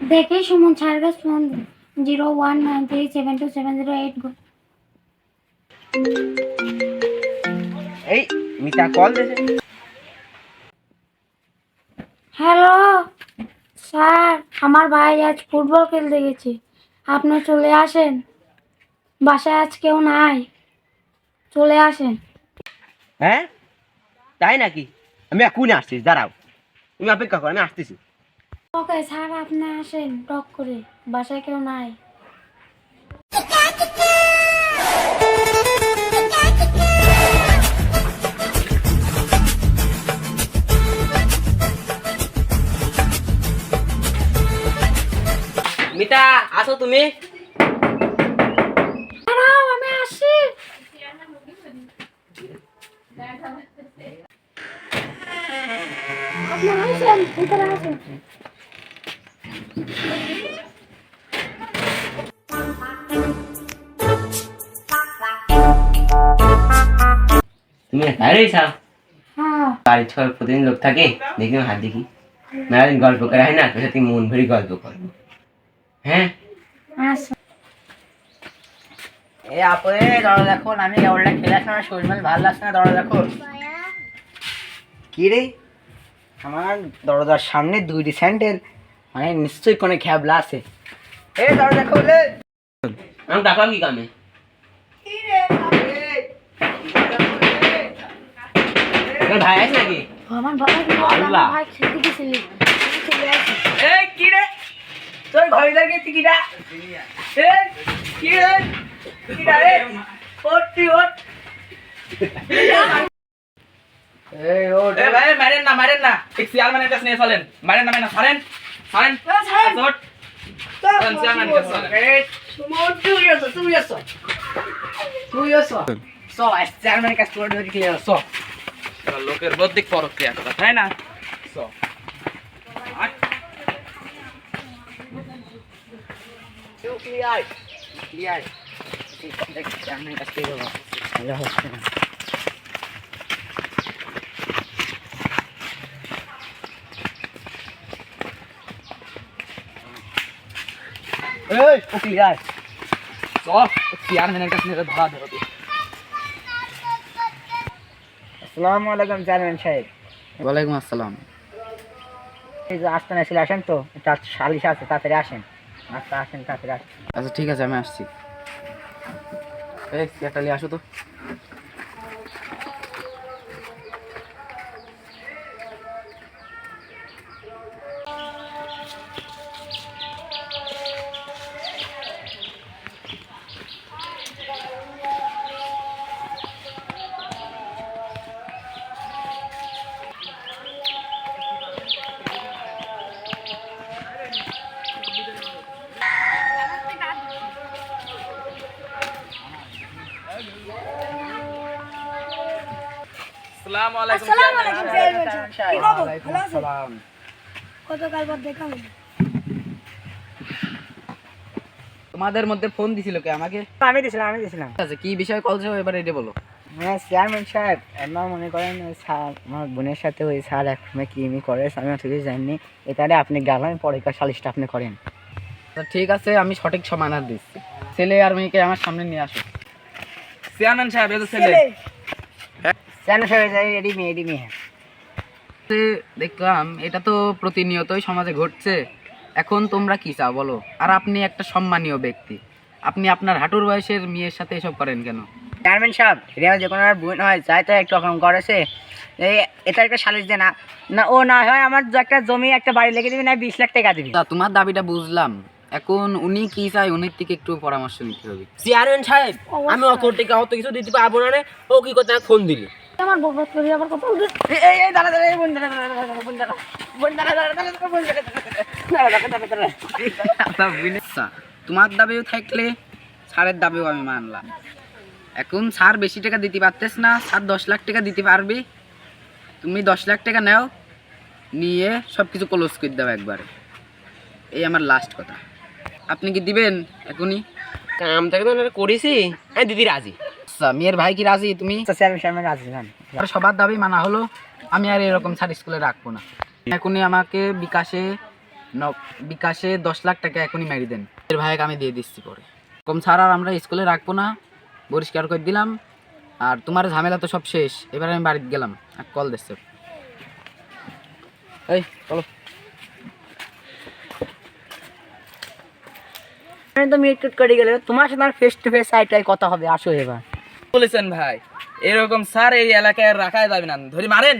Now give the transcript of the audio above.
দেখি সুমন কাছে phone zero one nine three seven two seven zero eight এই Mita call দিয়েছে। হ্যালো স্যার আমার ভাই আজ ফুটবল খেলতে গেছে। আপনি চলে আসেন। বাসায় আজ কেউ নাই। চলে আসেন। হ্যাঁ? তাই নাকি? আমি এখনই আসছিস দাঁড়াও। তুমি অপেক্ষা করো আমি আসতেছি। ওকে স্যার আপনি আসেন। টক করে। বাসায় কেউ নাই। মিতা আসো তুমি? আমি আসি। আসেন ভিতরে আসেন। তুমি বাইরে হ্যাঁ। ছয় প্রতিদিন লোক থাকে দেখি হাত দেখি। মেলাদিন গল্প করে হয় না তোর সাথে মন ভরি গল্প করব হ্যাঁ আসুন এ আপরে দরজা দেখুন আমি কেবলটা খেলে আসলাম আমার শরীর মানে ভালো লাগছে না দরজা দেখুন। কি রে? আমার দরজার সামনে দুইটি স্যান্ডেল। মানে নিশ্চয়ই কোনো খ্যাবলা আছে। এ আমি টাকা কি কামে ভাই আছে নাকি? আমার বাবা ভাই গেছিলি এই কি রে? তোর ঘরে টিকিটা এ কি রে? টিকিটা রে? ওট ওট এই ওট এ ভাই মারেন না মারেন না। ঠিক সিয়াল মানে কাছে নিয়ে চলেন। মারেন না মারেন না ছাড়েন। ছাড়েন আসট চলেন সিয়াল মানে কাছে চলেন তুই আছো তুই আছো তুই আছো সো চেয়ারম্যানের কাছে তোর ধরে ক্লিয়ার সো এবার লোকের বদ্দিক পরক্রিয়া কথা তাই না? সো আট। তুই ক্লিয়ার ক্লিয়ার কাছে হচ্ছে না এই ও ক্লিয়ার চল মানে কাছে নিয়ে ধরা ধরো আসসালামু আলাইকুম চেয়ারম্যান সাহেব। ওয়ালাইকুম আসসালাম। এই যে আসতে না আসেন তো তার সালিশ আছে তাড়াতাড়ি আসেন। আচ্ছা আসেন তাড়াতাড়ি আসেন। আচ্ছা ঠিক আছে আমি আসছি। এই সিয়ারটা নিয়ে আসো তো। আসসালামু আলাইকুম ওয়ালাইকুম আসসালাম। গতকাল পর দেখা হলো। তোমাদের মধ্যে ফোন দিছিল কে আমাকে? আমি দিছিলাম আমি দিছিলাম। আচ্ছা কি বিষয় কল ছিল এবার এটা বলো। হ্যাঁ চেয়ারম্যান সাহেব আমার মনে করেন স্যার আমার বোনের সাথে ওই স্যার একসময় কি এমনি করে আমি অত কিছু জানিনি। এটারে আপনি গেলেন পরীক্ষা সালিশটা আপনি করেন। আচ্ছা ঠিক আছে আমি সঠিক সমাধান দিচ্ছি। ছেলে আর মেয়েকে আমার সামনে নিয়ে আসো। চেয়ারম্যান সাহেব এই যে ছেলে। চেয়ারম্যান সাহেব এডি মেয়ে এডি মেয়ে দেখলাম এটা তো প্রতিনিয়তই সমাজে ঘটছে। এখন তোমরা কি চাও বলো? আর আপনি একটা সম্মানীয় ব্যক্তি। আপনি আপনার হাঁটুর বয়সের মেয়ের সাথে এসব করেন কেন? চেয়ারম্যান সাহেব এটা যে কোনো আর বোন হয় যাই তো একটু রকম করেছে। এই এটা একটা সালিশ দে না। না ও না হয় আমার একটা জমি একটা বাড়ি লেগে দিবি না বিশ লাখ টাকা দিবি। তা তোমার দাবিটা বুঝলাম। এখন উনি কি চায় উনির থেকে একটু পরামর্শ নিতে হবে। চেয়ারম্যান সাহেব আমি অত টাকা অত কিছু দিতে পারব না ও কি করতে ফোন দিলি? আমার বরবাদ করি আবার কথা বলতে এই এই, এই দাঁড়া দাঁড়া বোন দাঁড়া দাঁড়া দাঁড়া বোন দাঁড়া বোন দাঁড়া দাঁড়া দাঁড়া দাঁড়া বোন দাঁড়া দাঁড়া দাঁড়া দাঁড়া দাঁড়া আচ্ছা, তোমার দাবিও থাকলে ছাড়ের দাবিও আমি মানলাম এখন ছাড় বেশি টাকা দিতে পারতেছ না ছাড় দশ লাখ টাকা দিতে পারবে তুমি দশ লাখ টাকা নাও নিয়ে সব কিছু ক্লোজ করে দাও একবারে এই আমার লাস্ট কথা আপনি কি দিবেন এখনই কাম থেকে তো করেছি হ্যাঁ দিদি রাজি আচ্ছা মেয়ের ভাই কি রাজি? তুমি? আচ্ছা চেয়ারম্যান রাজি যান সবার দাবি মানা হলো আমি আর এরকম ছাড় স্কুলে রাখব না। এখনই আমাকে বিকাশে বিকাশে দশ লাখ টাকা এখনই মেরে দেন। এর ভাইকে আমি দিয়ে দিচ্ছি পরে। কম স্যার আর আমরা স্কুলে রাখব না পরিষ্কার করে দিলাম। আর তোমার ঝামেলা তো সব শেষ এবার আমি বাড়িতে গেলাম। এক কল দিচ্ছে। এই চলো। আমি তো মিট করে গেলে তোমার সাথে আর ফেস টু ফেস আইটাই কথা হবে আসো এবার। বলেছেন ভাই। এরকম স্যার এই এলাকায় রাখা যাবে না। ধরি মারেন।